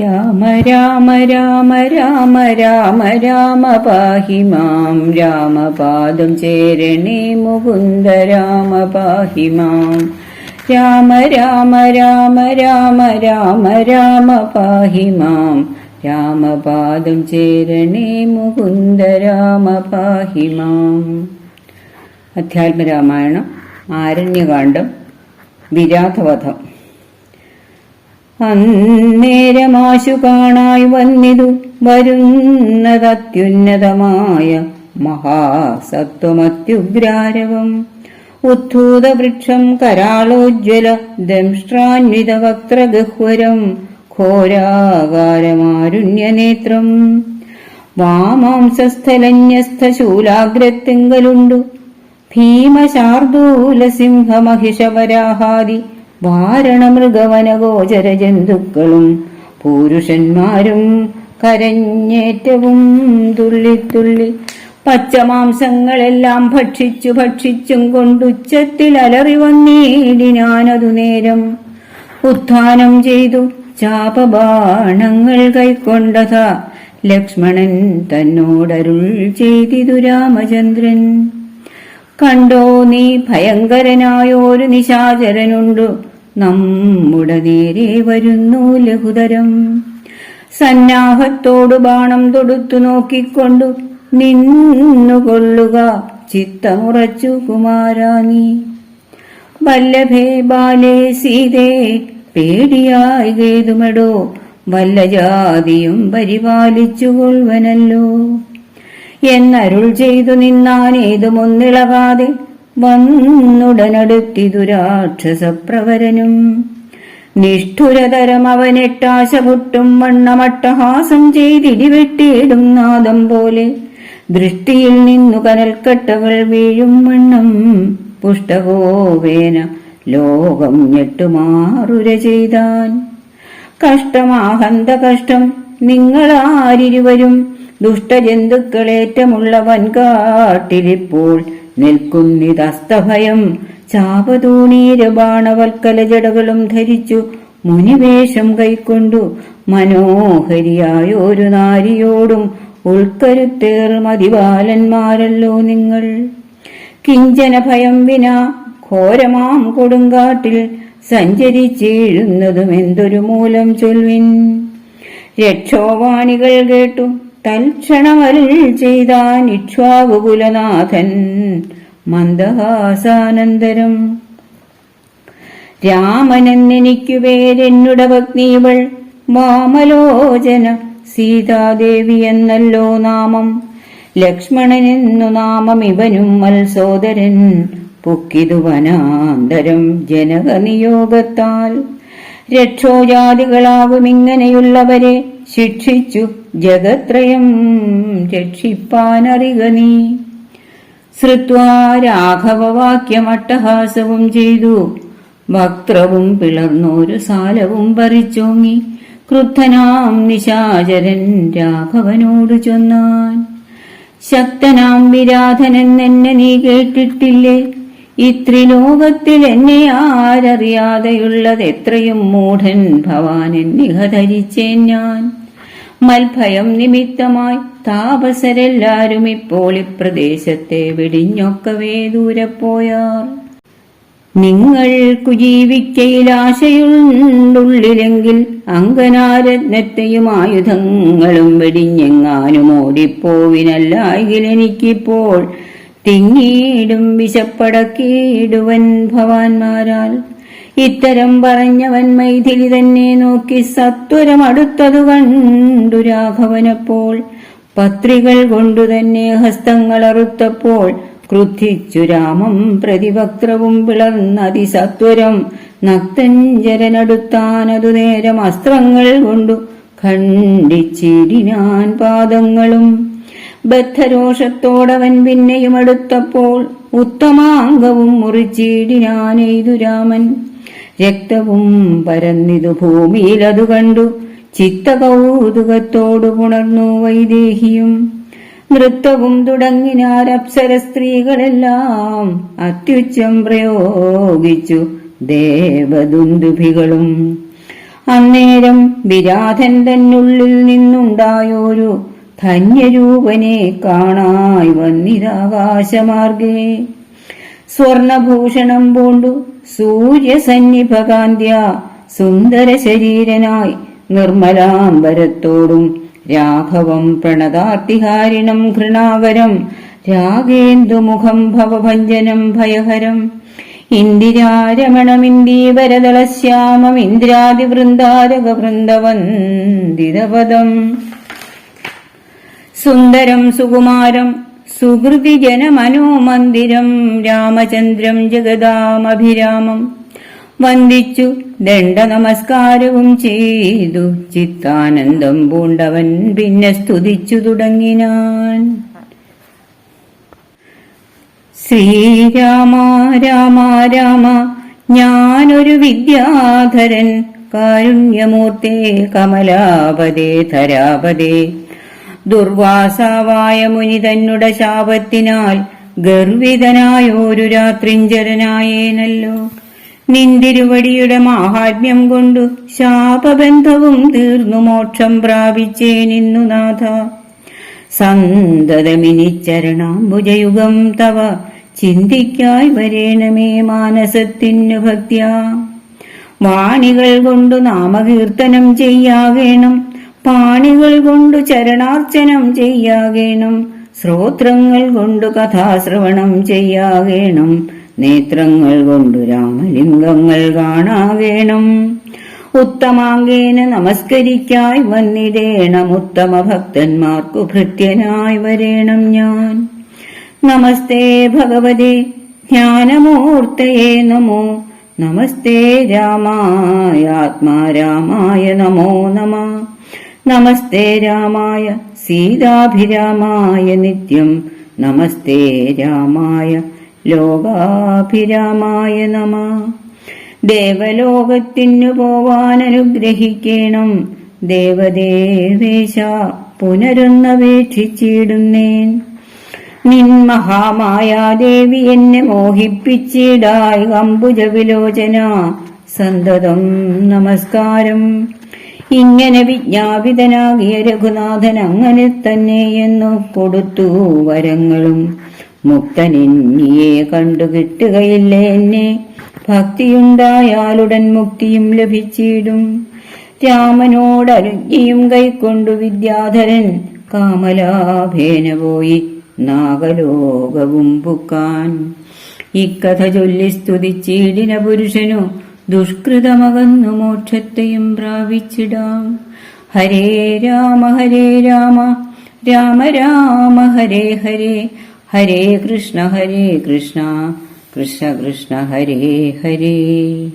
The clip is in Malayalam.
രാമ രാമ രാമ രാമ രാമ രാമ പാഹി മാം. രാമപാദം ചേരണേ മുകുന്ദ രാമ പാഹി മാം. രാമ രാമ രാമ രാമ രാമ രാമ പാഹി മാം. രാമപാദം ചേരണേ മുകുന്ദ രാമ പാഹി മാം. അധ്യാത്മരാമായണം ആരണ്യകാന്ഡം വിരാധവധം. അന്നേരമാശു കാണായി വന്നിതു വരുന്നതത്യുന്നതമായ മഹാസത്വമത്യുഗ്രാരവം. ഉദ്ധൂതവൃക്ഷം കരാളോജ്വല ദംഷ്ട്രാന്വിത വക്ത്രഗഹ്വരം ഘോരാകാരമാരുണ്യനേത്രം. വാമാംസസ്ഥലന്യസ്ഥശൂലാഗ്രത്തിങ്കലുണ്ടു ഭീമശാർദൂലസിംഹമഹിഷവരാഹാദി വാരണമൃഗവനഗോചര ജന്തുക്കളും പുരുഷന്മാരും കരഞ്ഞേറ്റവും തുള്ളിത്തുള്ളി പച്ചമാംസങ്ങളെല്ലാം ഭക്ഷിച്ചു ഭക്ഷിച്ചും കൊണ്ടുച്ചത്തിൽ അലറി വന്നേടിനാനതു നേരം. ഉത്ഥാനം ചെയ്തു ചാപബാണങ്ങൾ കൈക്കൊണ്ടത ലക്ഷ്മണൻ തന്നോടരുൾ ചെയ്തിതു രാമചന്ദ്രൻ. കണ്ടോ നീ ഭയങ്കരനായോരു നിശാചരനുണ്ടു. നമ്മുടെ നേരെ വരുന്നു ലഘുതരം. സന്നാഹത്തോടു ബാണം തൊടുത്തു നോക്കിക്കൊണ്ടു നിന്നുകൊള്ളുക ചിത്തമുറച്ചു കുമാരാനി വല്ലഭേ ബാലേ സീതേ പേടിയായി ഗേതുമെടോ വല്ല ജാതിയും പരിപാലിച്ചുകൊള്ളുവനല്ലോ. എന്നരുൾ ചെയ്തു നിന്നാനേതുമൊന്നിളകാതെ വന്നുടനടുത്തിതു രാക്ഷസപ്രവരനും. നിഷ്ഠുരതരം അവനെട്ടാശ പൊട്ടും വണ്ണമട്ടഹാസം ചെയ്തിടിവെട്ടിയിടും നാദം പോലെ. ദൃഷ്ടിയിൽ നിന്നു കനൽക്കട്ടകൾ വീഴും വണ്ണം പുഷ്ടകോവേന ലോകം ഞെട്ടുമാറുര ചെയ്താൻ. കഷ്ടമാഹന്ത കഷ്ടം നിങ്ങളാരിരുവരും ദുഷ്ടജന്തുക്കളേറ്റമുള്ള വൻകാട്ടിലിപ്പോൾ നിൽക്കുന്നിതസ്തഭയം ചാപതൂണീരബാണവൽക്കല ജടകളും ധരിച്ചു മുനിവേഷം കൈക്കൊണ്ടു മനോഹരിയായ ഒരു നാരിയോടും ഉൾക്കരുത്തേർ മതിബാലന്മാരല്ലോ നിങ്ങൾ. കിഞ്ചന ഭയം വിന ഘോരമാം കൊടുങ്കാട്ടിൽ സഞ്ചരിച്ചീഴുന്നതും എന്തൊരു മൂലം ചൊൽവിൻ രക്ഷോവാണികൾ കേട്ടു തൽക്ഷണമൽ ചെയ്താൻ ഇക്ഷ്വാകുലനാഥൻ മന്ദഹാസാനന്തരം. രാമനെന്നെനിക്കു പേരെന്നുട പത്നീവൾ വാമലോചന സീതാദേവി എന്നല്ലോ നാമം. ലക്ഷ്മണനെന്നു നാമം ഇവനും മത്സോദരൻ പൊക്കിതു വനാന്തരം ജനകനിയോഗത്താൽ. രക്ഷോജാതികളാകും ഇങ്ങനെയുള്ളവരെ ശിക്ഷിച്ചു ജഗത്രയം രക്ഷിപ്പാനറിക നീ. ശ്രുത്വാ രാഘവവാക്യമട്ടഹാസവും ചെയ്തു. വക്രവും പിളർന്നൊരു സാലവും പറിച്ചോങ്ങി ക്രുദ്ധനാം നിശാചരൻ രാഘവനോട് ചൊന്നാൻ. ശക്തനാം വിരാധനൻ എന്നെ നീ കേട്ടിട്ടില്ലേ? ഇത്രിലോകത്തിൽ എന്നെ ആരറിയാതെയുള്ളത് എത്രയും മൂഢൻ ഭവാനെ എന്നിഹ ധരിച്ചേൻ ഞാൻ. മൽഭയം നിമിത്തമായി താപസരെല്ലാരും ഇപ്പോൾ ഇപ്രദേശത്തെ വിടിഞ്ഞൊക്കവേ ദൂരെ പോയാർ. നിങ്ങൾക്കു ജീവിക്കയിൽ ആശയുണ്ടുള്ളിലെങ്കിൽ അങ്കനാരത്നത്തെയും ആയുധങ്ങളും വെടിഞ്ഞെങ്ങാനും ഓടിപ്പോവിനല്ലായെങ്കിൽ എനിക്കിപ്പോൾ തിങ്ങിയിടും വിശപ്പടക്കിയിടുവൻ ഭവാൻമാരാൽ. ഇത്തരം പറഞ്ഞവൻ മൈഥിലി തന്നെ നോക്കി സത്വരം അടുത്തതു കണ്ടു രാഘവനപ്പോൾ. പത്രികൾ കൊണ്ടു തന്നെ ഹസ്തങ്ങളറുത്തപ്പോൾ ക്രുദ്ധിച്ചു രാമം പ്രതിവക്ത്രവും പിളർന്നതിസത്വരം നക്തഞ്ചരനടുത്താനതു നേരം അസ്ത്രങ്ങൾ കൊണ്ടു ഖണ്ഡിച്ചിടിനാൻ പാദങ്ങളും. ബദ്ധരോഷത്തോടവൻ പിന്നെയും അടുത്തപ്പോൾ ഉത്തമാംഗവും മുറിച്ചിടിനാനെയ്തു രാമൻ. രക്തവും പരന്നിതു ഭൂമിയിൽ അതു കണ്ടു. ചിത്തകൗതുകത്തോടു പുണർന്നു വൈദേഹിയും. നൃത്തവും തുടങ്ങിനാരപ്സര സ്ത്രീകളെല്ലാം അത്യുച്ചം പ്രയോഗിച്ചു ദേവദുന്ദുഭികളും. അന്നേരം വിരാധൻ തന്നുള്ളിൽ നിന്നുണ്ടായോരു ധന്യരൂപനെ കാണായി വന്നിതാകാശമാർഗേ. സ്വർണഭൂഷണം പൂണ്ടു. സൂര്യസന്നിഭകാന്ത്യ സുന്ദര ശരീരനായി നിർമ്മലാംബരത്തോടും രാഘവം പ്രണതാർത്തിഹാരിണം ഘൃണാവരം രാഗേന്ദുമുഖം ഭവഭഞ്ജനം ഭയഹരം. ഇന്ദിരാരമണമിന്ദീവരദളശ്യാമം ഇന്ദ്രാദിവൃന്ദാരക വൃന്ദവന്ദിതപദം സുന്ദരം സുകുമാരം സുഹൃതി ജനമനോമന്ദിരം രാമചന്ദ്രം ജഗദാമഭിരാമം. വന്ദിച്ചു ദണ്ഡ നമസ്കാരവും ചെയ്തു. ചിത്താനന്ദം പൂണ്ടവൻ പിന്നെ സ്തുതിച്ചു തുടങ്ങിനാൻ. ശ്രീരാമ രാമ രാമ ഞാനൊരു വിദ്യാധരൻ. കാരുണ്യമൂർത്തേ കമലാപതേ ധരാപതേ. ദുർവാസാവായ മുനി തന്നുടെ ശാപത്തിനാൽ ഗർവിതനായോരു രാത്രിഞ്ചരനായേനല്ലോ നിന്തിരുവടിയുടെ മാഹാത്മ്യം കൊണ്ടു ശാപബന്ധവും തീർന്നു മോക്ഷം പ്രാപിച്ചേനിന്നു നാഥ. സന്തതമിനി ചരണാംബുജയുഗം തവ ചിന്തിക്കായി വരേണമേ മാനസത്തിനു ഭക്തിയ. വാണികൾ കൊണ്ടു നാമകീർത്തനം ചെയ്യാകേണം പാണികൾ കൊണ്ടു ചരണാർച്ചനം ചെയ്യാകേണം. ശ്രോത്രങ്ങൾ കൊണ്ടു കഥാശ്രവണം ചെയ്യാകേണം. നേത്രങ്ങൾ കൊണ്ടു രാമലിംഗങ്ങൾ കാണാകേണം. ഉത്തമാങ്കേന നമസ്കരിക്കായി വന്നിടേണം. ഉത്തമ ഭക്തന്മാർക്കു ഭൃത്യനായി വരേണം ഞാൻ. നമസ്തേ ഭഗവതേ ജ്ഞാനമൂർത്തയേ നമോ. നമസ്തേ രാമായ ആത്മാരാമായ നമോ നമ. നമസ്തേ രാമായ സീതാഭിരാമായ നിത്യം. നമസ്തേ രാമായ ലോകാഭിരാമായ നമ. ദേവലോകത്തിനു പോവാൻ അനുഗ്രഹിക്കണം. ദേവദേവേശ പുനരൊന്നപേക്ഷിച്ചിടുന്നേൻ. നിൻ മഹാമായാദേവി എന്നെ മോഹിപ്പിച്ചിടായി അംബുജ വിലോചന സന്തതം നമസ്കാരം. ഇങ്ങനെ വിജ്ഞാപിതനാകിയ രഘുനാഥൻ അങ്ങനെ തന്നെ എന്നു കൊടുത്തു വരങ്ങളും. മുക്തനെന്നിയെ കണ്ടു കിട്ടുകയില്ല എന്നെ? ഭക്തിയുണ്ടായാലുടൻ മുക്തിയും ലഭിച്ചിടും. രാമനോടരുജ്ഞയും കൈക്കൊണ്ടു വിദ്യാധരൻ കാമലാഭേന പോയി നാഗലോകവും പുക്കാൻ ഇക്കഥ ചൊല്ലി സ്തുതിച്ചിടിന പുരുഷനു ദുഷ്കൃതമകന്നു മോക്ഷത്തെയും പ്രാപിച്ചിടാം. ഹരേ രാമ ഹരേ രാമ രാമ രാമ ഹരേ ഹരേ. ഹരേ കൃഷ്ണ ഹരേ കൃഷ്ണ കൃഷ്ണ കൃഷ്ണ ഹരേ ഹരേ.